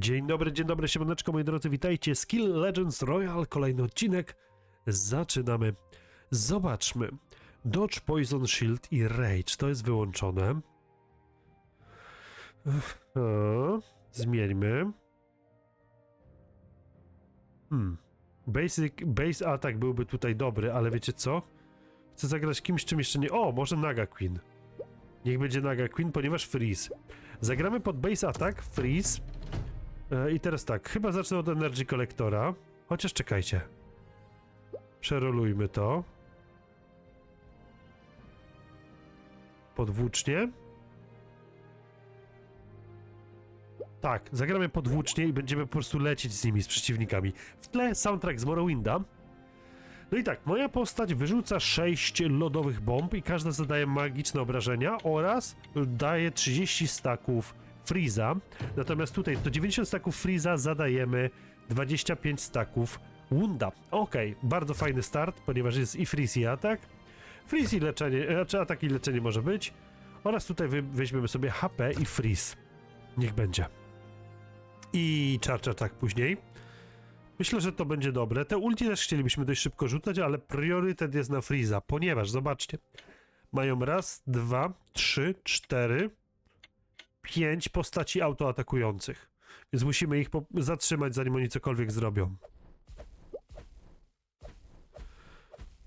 Dzień dobry, dzień dobry, siemaneczko moi drodzy, witajcie. Skill Legends Royal, kolejny odcinek. Zaczynamy. Zobaczmy. Dodge, Poison Shield i Rage, to jest wyłączone. O, zmieńmy. Hmm. Basic, base attack byłby tutaj dobry, ale wiecie co? Chcę zagrać kimś, czym jeszcze nie... O, może Naga Queen. Niech będzie Naga Queen, ponieważ freeze. Zagramy pod base attack, freeze. E, I teraz tak, chyba zacznę od Energy Collectora. Chociaż czekajcie. Przerolujmy to. Podwłócznie. Tak, zagramy podwłócznie i będziemy po prostu lecieć z nimi, z przeciwnikami. W tle soundtrack z Morrowinda. No i tak, moja postać wyrzuca 6 lodowych bomb i każda zadaje magiczne obrażenia oraz daje 30 staków Freeza. Natomiast tutaj do 90 staków Freeza zadajemy 25 staków Wunda. Okej, bardzo fajny start, ponieważ jest i freeze i atak. Freeze i leczenie, znaczy atak i leczenie może być. Oraz tutaj weźmiemy sobie HP i freeze. Niech będzie. I charge attack później. Myślę, że to będzie dobre. Te ulti też chcielibyśmy dość szybko rzucać, ale priorytet jest na Freeza, ponieważ, zobaczcie, mają raz, dwa, trzy, cztery, pięć postaci autoatakujących. Więc musimy ich zatrzymać, zanim oni cokolwiek zrobią.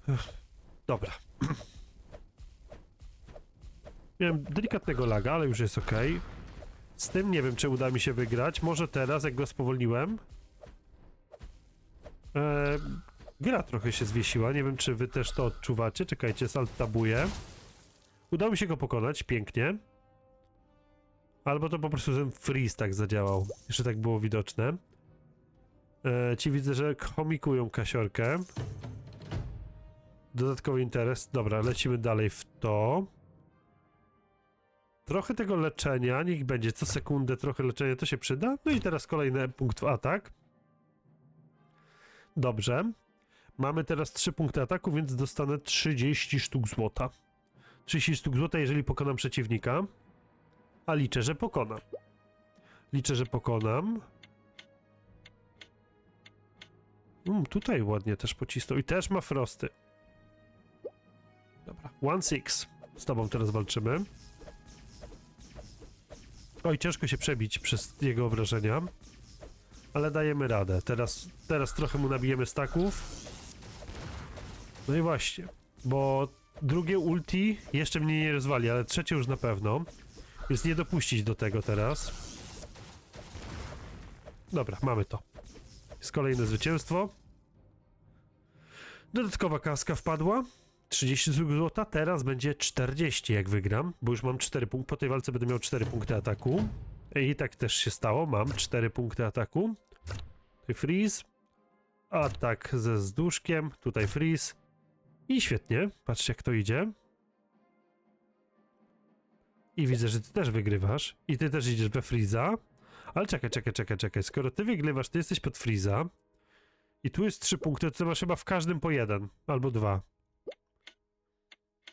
Ech, Dobra. Miałem delikatnego laga, ale już jest ok. Z tym nie wiem, czy uda mi się wygrać. Może teraz, jak go spowolniłem. Eee, gra trochę się zwiesiła. Nie wiem, czy wy też to odczuwacie. Czekajcie, salt tabuję. Udało mi się go pokonać, pięknie. Albo to po prostu ten freeze tak zadziałał. Jeszcze tak było widoczne. E, ci widzę, że chomikują kasiorkę. Dodatkowy interes. Dobra, lecimy dalej w to. Trochę tego leczenia, niech będzie co sekundę trochę leczenia, to się przyda. No i teraz kolejny punkt w atak. Dobrze. Mamy teraz 3 punkty ataku, więc dostanę 30 sztuk złota. 30 sztuk złota, jeżeli pokonam przeciwnika. A liczę, że pokonam. Liczę, że pokonam. Mm, tutaj ładnie też pocisnął. I też ma frosty. Dobra. One six. Z tobą teraz walczymy. Oj, ciężko się przebić przez jego obrażenia. Ale dajemy radę. Teraz, teraz trochę mu nabijemy staków. No i właśnie. Bo drugie ulti jeszcze mnie nie rozwali, ale trzecie już na pewno. Więc nie dopuścić do tego teraz. Dobra, mamy to. Jest kolejne zwycięstwo. Dodatkowa kaska wpadła. 30 zł, teraz będzie 40 jak wygram, bo już mam 4 punkty. Po tej walce będę miał 4 punkty ataku. I tak też się stało, mam 4 punkty ataku. Tutaj freeze. Atak ze zduszkiem, tutaj freeze. I świetnie, patrzcie jak to idzie. I widzę, że ty też wygrywasz. I ty też idziesz we Freeza. Ale czekaj, czekaj, czekaj, czekaj. Skoro ty wygrywasz, ty jesteś pod Freeza. I tu jest trzy punkty, to ty masz chyba w każdym po jeden. Albo dwa.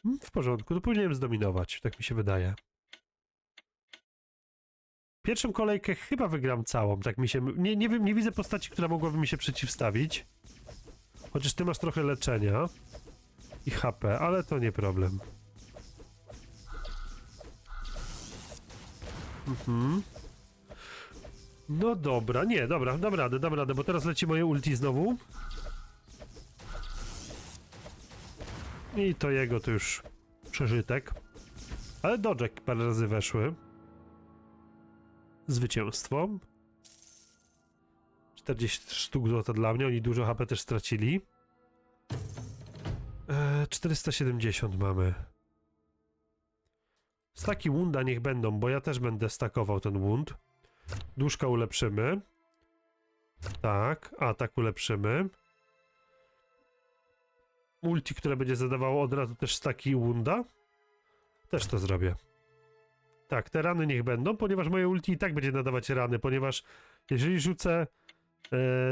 Hmm, W porządku, to powinienem zdominować, tak mi się wydaje. Pierwszą kolejkę chyba wygram całą, tak mi się... Nie, nie wiem, nie widzę postaci, która mogłaby mi się przeciwstawić. Chociaż ty masz trochę leczenia i HP, ale to nie problem. Mhm. No dobra, nie, dobra, dam radę, dam radę, bo teraz leci moje ulti znowu. I to jego to już przeżytek. Ale dodżek parę razy weszły. Zwycięstwo. 40 sztuk złota dla mnie, oni dużo HP też stracili. Eee, 470 mamy. Staki wunda niech będą, bo ja też będę stakował ten wund. Duszka ulepszymy. Tak, atak ulepszymy. Multi, które będzie zadawało od razu też staki wunda. Też to zrobię. Tak, te rany niech będą, ponieważ moje ulti i tak będzie nadawać rany, ponieważ jeżeli rzucę e,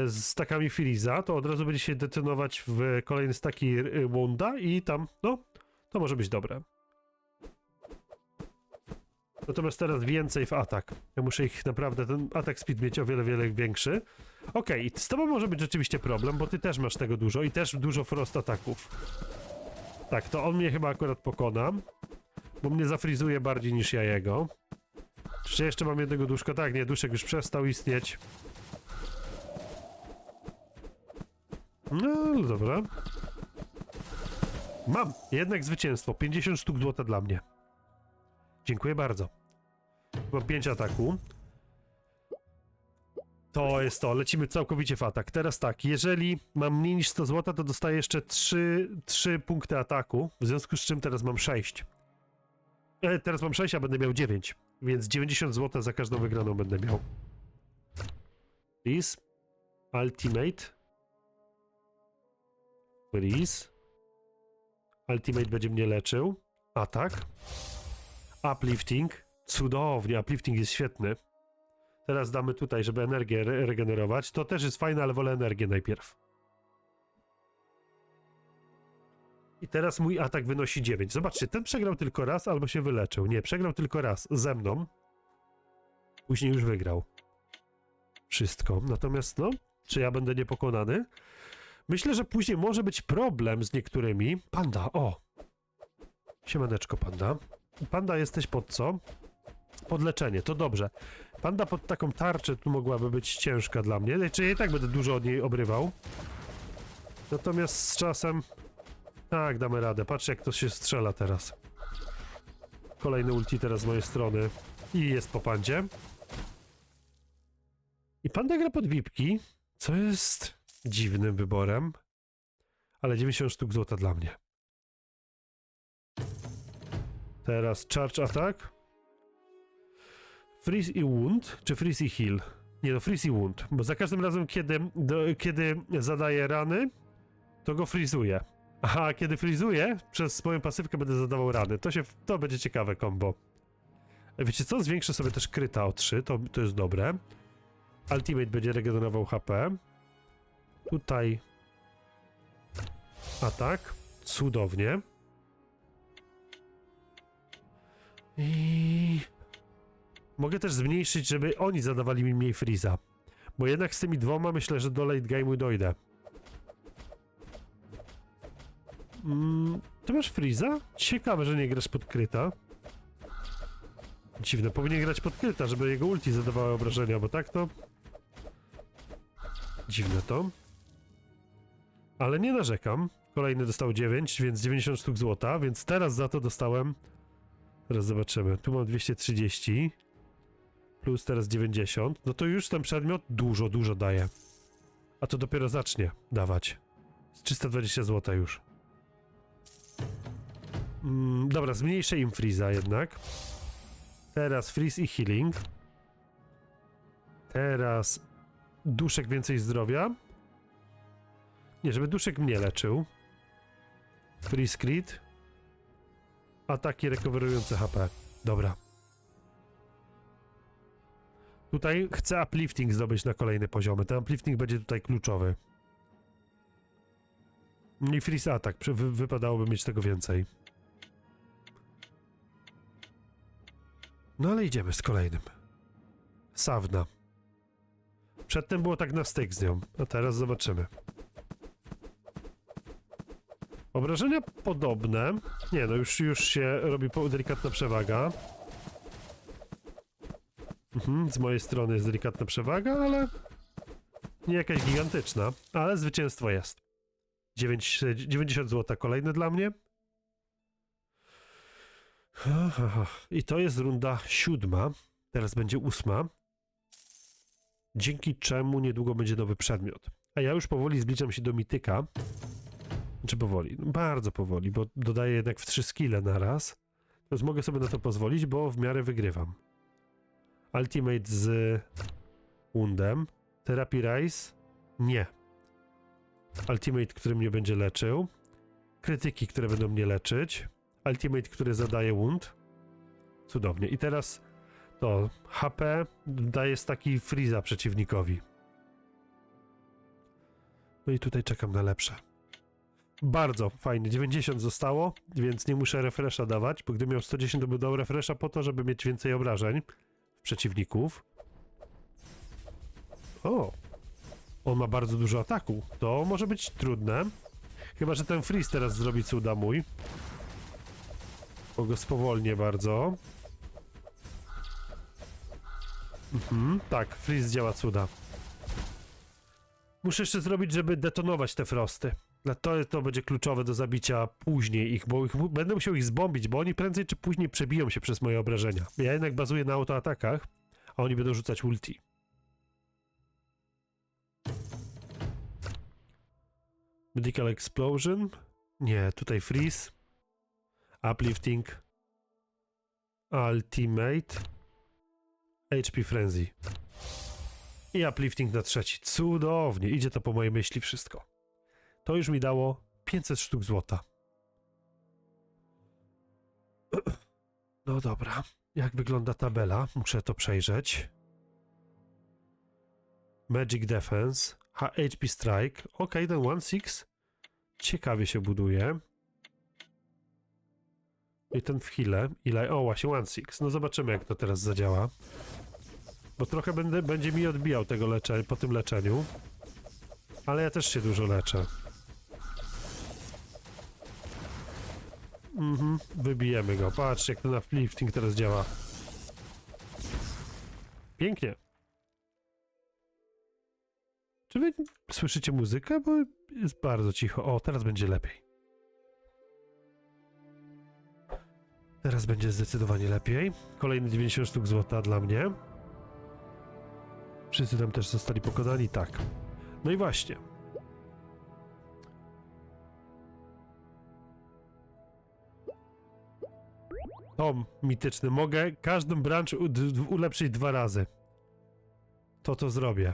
z stakami Freeza, to od razu będzie się detonować w kolejne staki e, Wunda i tam, no, to może być dobre. Natomiast teraz więcej w atak. Ja muszę ich naprawdę, ten atak speed mieć o wiele, wiele większy. Okej, i z tobą może być rzeczywiście problem, bo ty też masz tego dużo i też dużo frost ataków. Tak, to on mnie chyba akurat pokona, bo mnie zafrizuje bardziej niż ja jego. Czy jeszcze mam jednego duszka? Tak, nie, duszek już przestał istnieć. No, ale dobra. Mam! Jednak zwycięstwo. 50 sztuk złota dla mnie. Dziękuję bardzo. Mam 5 ataku. To jest to. Lecimy całkowicie w atak. Teraz tak, jeżeli mam mniej niż 100 złota, to dostaję jeszcze 3, 3 punkty ataku. W związku z czym teraz mam 6. E, teraz mam 6, a będę miał 9. Więc 90 zł za każdą wygraną będę miał. Please. Ultimate. Please. Ultimate będzie mnie leczył. Atak. Uplifting. Cudownie, uplifting jest świetny. Teraz damy tutaj, żeby energię re regenerować. To też jest fajne, ale wolę energię najpierw. I teraz mój atak wynosi 9. Zobaczcie, ten przegrał tylko raz albo się wyleczył. Nie, przegrał tylko raz ze mną. Później już wygrał. Wszystko. Natomiast, no, czy ja będę niepokonany? Myślę, że później może być problem z niektórymi. Panda, o! Siemaneczko, panda. Panda, jesteś pod co? Pod leczenie, to dobrze. Panda pod taką tarczę tu mogłaby być ciężka dla mnie. Czy ja i tak będę dużo od niej obrywał. Natomiast z czasem... Tak, damy radę. Patrz jak to się strzela teraz. Kolejny ulti teraz z mojej strony. I jest po pandzie. I panda gra pod wipki, co jest dziwnym wyborem. Ale 90 sztuk złota dla mnie. Teraz charge attack. Freeze i wound, czy freeze i heal? Nie no, freeze i wound, bo za każdym razem, kiedy, do, kiedy zadaję rany, to go frizuję. A kiedy frizuję, przez swoją pasywkę będę zadawał rany. To się, to będzie ciekawe combo. Wiecie co? Zwiększę sobie też kryta o 3, to, to jest dobre. Ultimate będzie regenerował HP. Tutaj atak. Cudownie. I mogę też zmniejszyć, żeby oni zadawali mi mniej freeza. Bo jednak z tymi dwoma myślę, że do late game'u dojdę. Mm, ty masz freeza? Ciekawe, że nie grasz pod kryta. Dziwne, powinien grać pod kryta, żeby jego ulti zadawały obrażenia, bo tak to... Dziwne to. Ale nie narzekam. Kolejny dostał 9, więc 90 sztuk złota, więc teraz za to dostałem... Teraz zobaczymy. Tu mam 230. Plus teraz 90. No to już ten przedmiot dużo, dużo daje. A to dopiero zacznie dawać. Z 320 zł już. Mm, dobra, zmniejszę im freeza jednak. Teraz freeze i healing. Teraz duszek więcej zdrowia. Nie, żeby duszek mnie leczył. Freeze crit. Ataki recoverujące HP. Dobra. Tutaj chcę uplifting zdobyć na kolejne poziomy. Ten uplifting będzie tutaj kluczowy. I freeze. Przy- Wy, wypadałoby mieć tego więcej. No ale idziemy z kolejnym. Sawna. Przedtem było tak na styk z nią, a teraz zobaczymy. Obrażenia podobne. Nie, no już, już się robi delikatna przewaga. Mhm, z mojej strony jest delikatna przewaga, ale nie jakaś gigantyczna. Ale zwycięstwo jest. 9, 90 zł kolejne dla mnie. I to jest runda siódma. Teraz będzie ósma. Dzięki czemu niedługo będzie nowy przedmiot. A ja już powoli zbliżam się do mityka. Czy powoli? No bardzo powoli, bo dodaję jednak w trzy skille na raz. Więc mogę sobie na to pozwolić, bo w miarę wygrywam. Ultimate z Undem. Therapy Rise? Nie. Ultimate, który mnie będzie leczył. Krytyki, które będą mnie leczyć. Ultimate, który zadaje wound. Cudownie. I teraz to HP daje taki freeza przeciwnikowi. No i tutaj czekam na lepsze. Bardzo fajnie, 90 zostało, więc nie muszę refresha dawać, bo gdybym miał 110 to by dał refresha po to, żeby mieć więcej obrażeń przeciwników. O! On ma bardzo dużo ataku. To może być trudne. Chyba, że ten freeze teraz zrobi cuda mój. Bo go spowolnię bardzo. Mhm, tak, freeze działa cuda. Muszę jeszcze zrobić, żeby detonować te frosty. To, to będzie kluczowe do zabicia później ich, bo ich, będę musiał ich zbombić, bo oni prędzej czy później przebiją się przez moje obrażenia. Ja jednak bazuję na autoatakach, a oni będą rzucać ulti. Medical Explosion. Nie, tutaj Freeze. Uplifting. Ultimate. HP Frenzy. I uplifting na trzeci. Cudownie. Idzie to po mojej myśli wszystko. To już mi dało 500 sztuk złota. No dobra. Jak wygląda tabela? Muszę to przejrzeć. Magic Defense. HP Strike. Ok, ten 1-6. Ciekawie się buduje. I ten w heale. Ile? O, właśnie 1-6. No zobaczymy, jak to teraz zadziała. Bo trochę będę, będzie mi odbijał tego leczenia, po tym leczeniu. Ale ja też się dużo leczę. Mhm, wybijemy go. Patrz, jak ten uplifting teraz działa. Pięknie. Czy wy słyszycie muzykę? Bo jest bardzo cicho. O, teraz będzie lepiej. Teraz będzie zdecydowanie lepiej. Kolejny 90 sztuk złota dla mnie. Wszyscy tam też zostali pokonani? Tak. No i właśnie. Tom mityczny. Mogę każdą branż ulepszyć dwa razy. To to zrobię.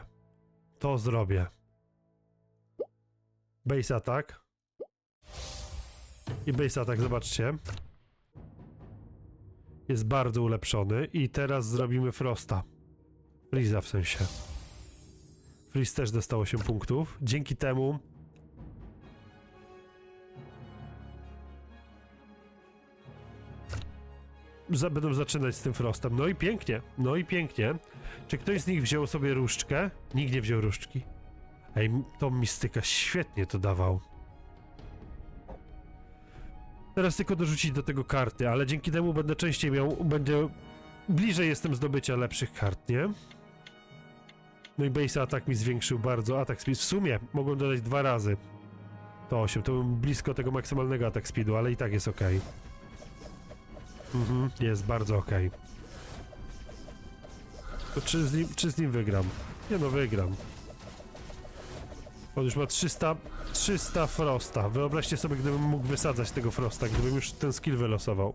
To zrobię. Base attack. I base attack, zobaczcie. Jest bardzo ulepszony. I teraz zrobimy Frosta. Freeza w sensie. Freeze też dostał 8 punktów. Dzięki temu za, będą zaczynać z tym Frostem. No i pięknie, no i pięknie. Czy ktoś z nich wziął sobie różdżkę? Nikt nie wziął różdżki. Ej, to mistyka świetnie to dawał. Teraz tylko dorzucić do tego karty, ale dzięki temu będę częściej miał, będzie bliżej jestem zdobycia lepszych kart, nie? No i base atak mi zwiększył bardzo atak speed. W sumie mogłem dodać dwa razy. To 8, to bym blisko tego maksymalnego atak speedu, ale i tak jest ok. Mhm, jest bardzo ok. To czy z, nim, czy z nim wygram? Nie no, wygram. On już ma 300, 300 Frosta. Wyobraźcie sobie, gdybym mógł wysadzać tego Frosta, gdybym już ten skill wylosował.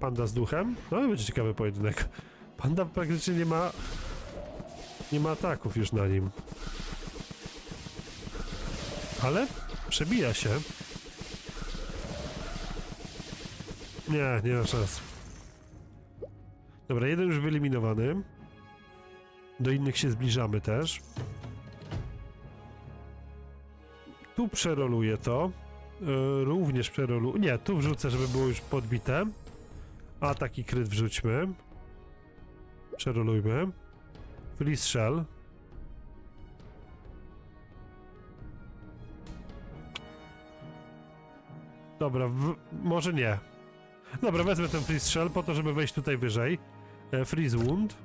Panda z duchem? No będzie ciekawy pojedynek. Panda praktycznie nie ma... Nie ma ataków już na nim. Ale przebija się. Nie, nie ma szans. Dobra, jeden już wyeliminowany. Do innych się zbliżamy też. Tu przeroluję to. Yy, również przeroluję. Nie, tu wrzucę, żeby było już podbite. A taki kryt wrzućmy. Przerolujmy. Freeze Shell. Dobra, w, może nie. Dobra, wezmę ten Freeze Shell po to, żeby wejść tutaj wyżej. E, freeze Wound.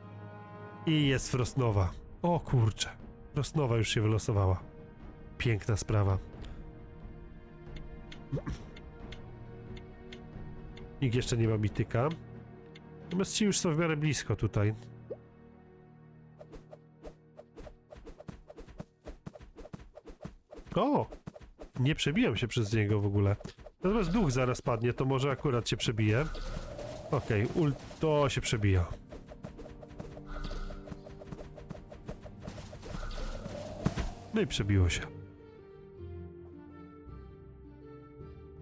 I jest Frostnowa. O kurczę. Frostnowa już się wylosowała. Piękna sprawa. Nikt jeszcze nie ma mityka. Natomiast ci już są w miarę blisko tutaj. O! Nie przebiłem się przez niego w ogóle. Natomiast duch zaraz padnie, to może akurat się przebije. Okej, ult to się przebija. No i przebiło się.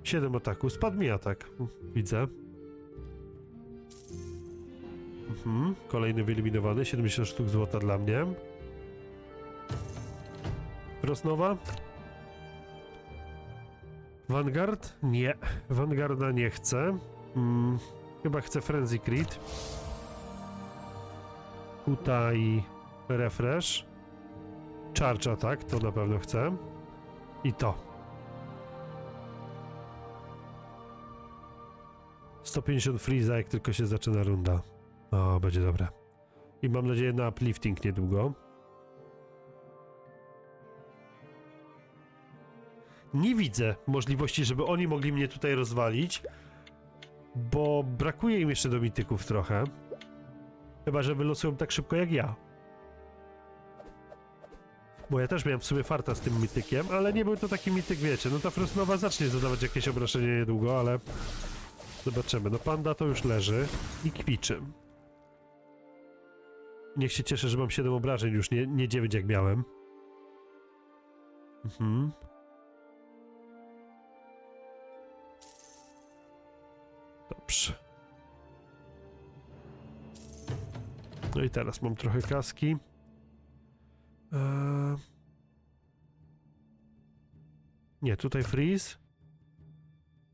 7 ataku. Spadł mi atak. Widzę. Mhm. Kolejny wyeliminowany. 70 sztuk złota dla mnie. Rosnowa. Vanguard? Nie. Vanguarda nie chcę. Mm, chyba chcę Frenzy Crit. Tutaj refresh. Charge attack, to na pewno chcę. I to. 150 freeza, jak tylko się zaczyna runda. O, będzie dobre. I mam nadzieję na uplifting niedługo. Nie widzę możliwości, żeby oni mogli mnie tutaj rozwalić, bo brakuje im jeszcze do mityków trochę. Chyba, że wylosują tak szybko jak ja. Bo ja też miałem w sumie farta z tym mitykiem, ale nie był to taki mityk, wiecie. No ta Frostnowa zacznie zadawać jakieś obrażenia niedługo, ale zobaczymy. No panda to już leży i kwiczy. Niech się cieszę, że mam 7 obrażeń już, nie, nie 9 jak miałem. Mhm. Dobrze. No i teraz mam trochę kaski. Eee... Nie, tutaj freeze.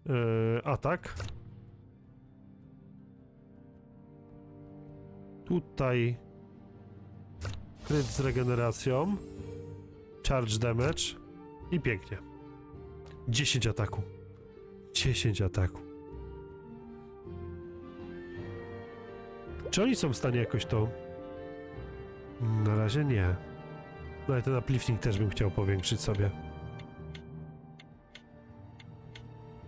Eee, atak. Tutaj kryt z regeneracją. Charge damage. I pięknie. 10 ataku. 10 ataku. Czy oni są w stanie jakoś to... Na razie nie. No ale ten uplifting też bym chciał powiększyć sobie.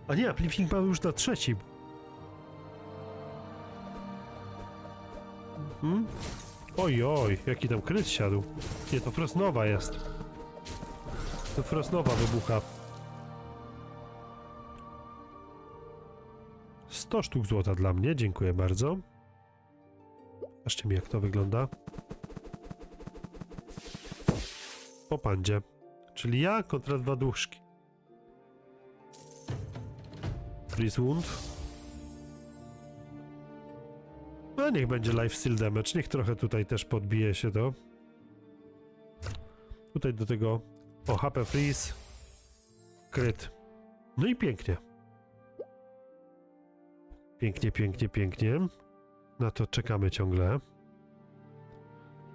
A nie, uplifting mamy już na trzecim. Mhm. Oj, oj, jaki tam kryt siadł. Nie, to Frostnowa jest. To Frostnowa wybucha. 100 sztuk złota dla mnie, dziękuję bardzo. Zobaczcie mi, jak to wygląda. Po pandzie. Czyli ja kontra dwa duszki. Freeze Wound. No niech będzie Life Steal Damage. Niech trochę tutaj też podbije się to. Tutaj do tego... O, HP Freeze. Kryt. No i pięknie. Pięknie, pięknie, pięknie. Na to czekamy ciągle.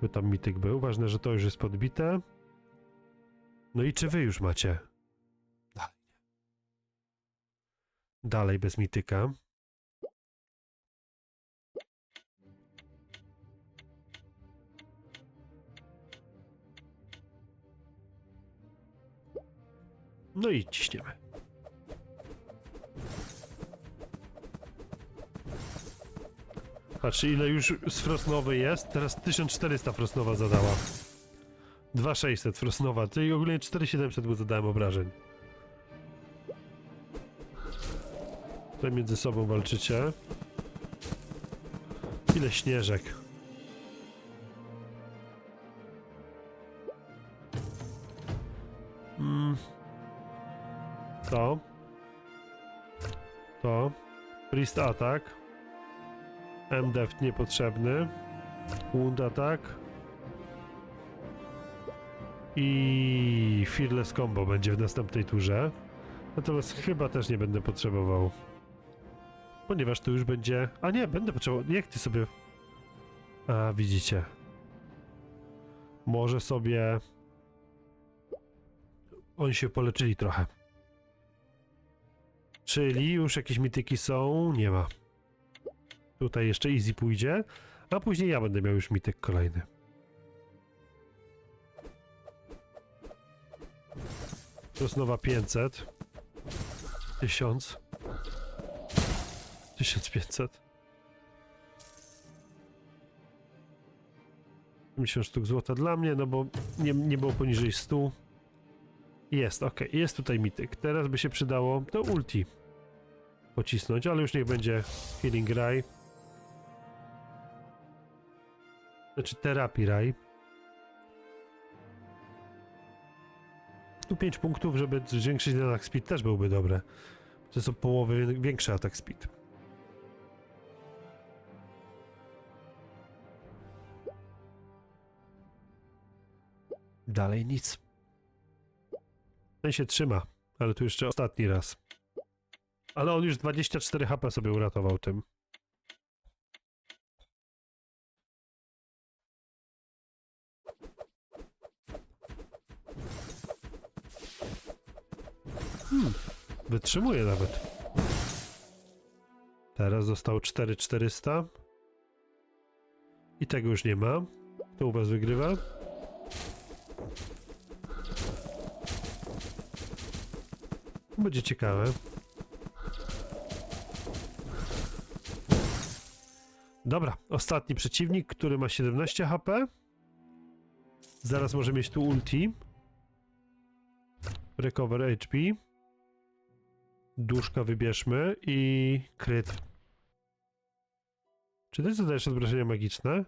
By tam mityk był. Ważne, że to już jest podbite. No i czy wy już macie? Dalej. Dalej bez mityka. No i ciśniemy. Patrzcie, ile już z Frostnowy jest. Teraz 1400 Frostnowa zadała. 2600 Frostnowa, czyli ogólnie 4700 mu zadałem obrażeń. Tutaj między sobą walczycie. Ile śnieżek. Mm. To. To. Priest atak. MDF niepotrzebny. Wound attack. I Fearless Combo będzie w następnej turze. Natomiast chyba też nie będę potrzebował. Ponieważ to już będzie... A nie, będę potrzebował. Jak ty sobie... A, widzicie. Może sobie... Oni się poleczyli trochę. Czyli już jakieś mityki są? Nie ma. Tutaj jeszcze easy pójdzie, a później ja będę miał już mityk kolejny. To jest nowa 500. 1000. 1500. 50 sztuk złota dla mnie, no bo nie, nie było poniżej 100. Jest, ok, jest tutaj mityk. Teraz by się przydało to ulti pocisnąć, ale już niech będzie Healing Ray. Znaczy terapii Ray. Tu 5 punktów, żeby zwiększyć ten attack speed też byłby dobre. To jest o połowę większy attack speed. Dalej nic. Ten się trzyma, ale tu jeszcze ostatni raz. Ale on już 24 HP sobie uratował tym. Hmm, wytrzymuje nawet. Teraz zostało 4400. I tego już nie ma. Kto u was wygrywa? Będzie ciekawe. Dobra, ostatni przeciwnik, który ma 17 HP. Zaraz może mieć tu ulti. Recover HP. Duszka wybierzmy i kryt. Czy ty zadajesz obrażenia magiczne?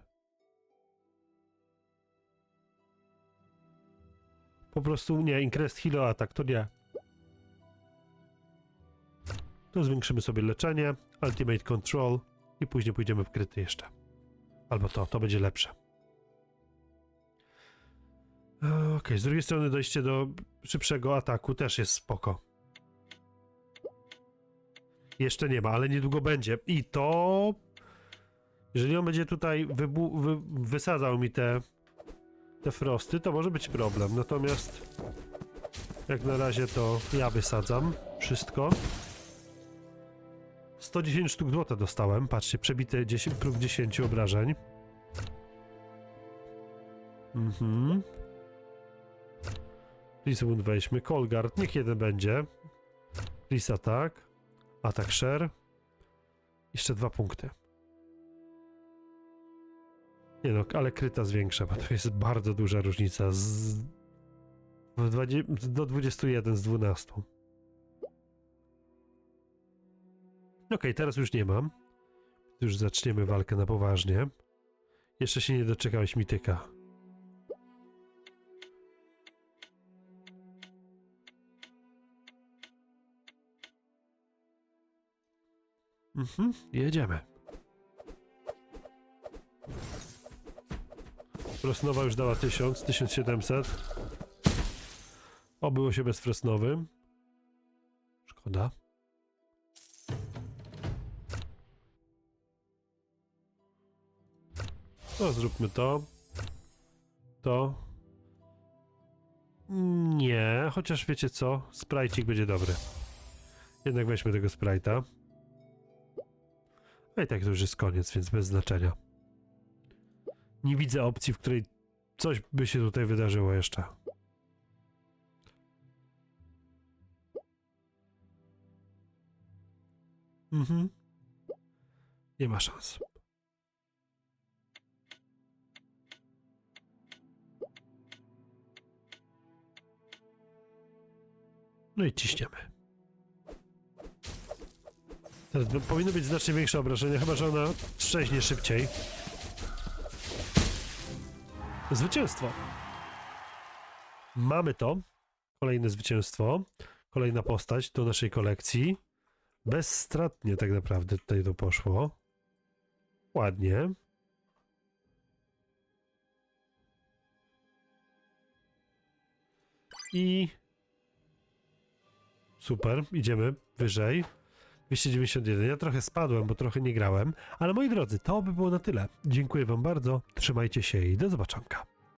Po prostu nie, Increased Heal Attack, to nie. To zwiększymy sobie leczenie, Ultimate Control i później pójdziemy w kryty jeszcze. Albo to, to będzie lepsze. Okej, z drugiej strony dojście do szybszego ataku też jest spoko. Jeszcze nie ma, ale niedługo będzie. I to... Jeżeli on będzie tutaj wy- wysadzał mi te, te frosty, to może być problem. Natomiast jak na razie to ja wysadzam wszystko. 110 sztuk złota dostałem. Patrzcie, przebite 10, próg 10 obrażeń. Mhm. Wound weźmy. Colgard, niech jeden będzie. Please attack. Attack share. Jeszcze dwa punkty. Nie no, ale kryta zwiększa, bo to jest bardzo duża różnica. Z... w 20, do 21 z 12. Okej, teraz już nie mam. Już zaczniemy walkę na poważnie. Jeszcze się nie doczekałeś mityka. Mhm, jedziemy. Frosnowa już dała 1000, 1700. Obyło się bez Frosnowy. Szkoda. No, zróbmy to. To. Nie, chociaż wiecie co? Sprajcik będzie dobry. Jednak weźmy tego sprajta. A i tak to już jest koniec, więc bez znaczenia. Nie widzę opcji, w której coś by się tutaj wydarzyło jeszcze. Mhm. Nie ma szans. No i ciśniemy. Teraz by- powinno być znacznie większe obrażenie, chyba że ona trzeźnie szybciej. Zwycięstwo. Mamy to. Kolejne zwycięstwo. Kolejna postać do naszej kolekcji. Bezstratnie tak naprawdę tutaj to poszło. Ładnie. I Super, idziemy wyżej. 291. Ja trochę spadłem, bo trochę nie grałem. Ale moi drodzy, to by było na tyle. Dziękuję Wam bardzo. Trzymajcie się i do zobaczonka.